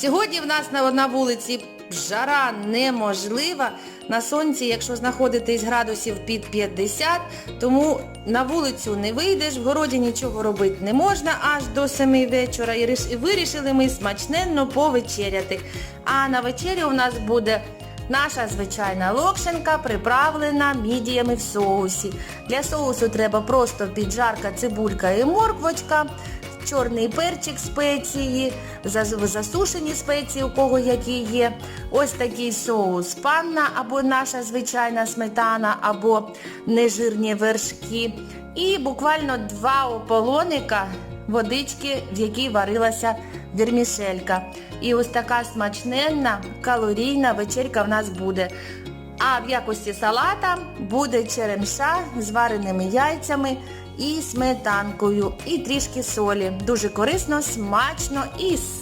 Сьогодні в нас на, на вулиці жара неможлива. На сонці, якщо знаходитись градусів під 50, тому на вулицю не вийдеш, в городі нічого робити не можна аж до 7 вечора. І вирішили ми смачненно повечеряти. А на вечері у нас буде Наша звичайна локшинка приправлена мідіями в соусі. Для соусу треба просто піджарка, цибулька і морквочка, чорний перчик спеції, засушені спеції, у кого які є. Ось такий соус панна або наша звичайна сметана, або нежирні вершки. І буквально два ополоника водички, в якій варилася вермішелька. І ось така смачненна, калорійна вечерка в нас буде. А в якості салата буде черемша з вареними яйцями і сметанкою, і трішки солі. Дуже корисно, смачно і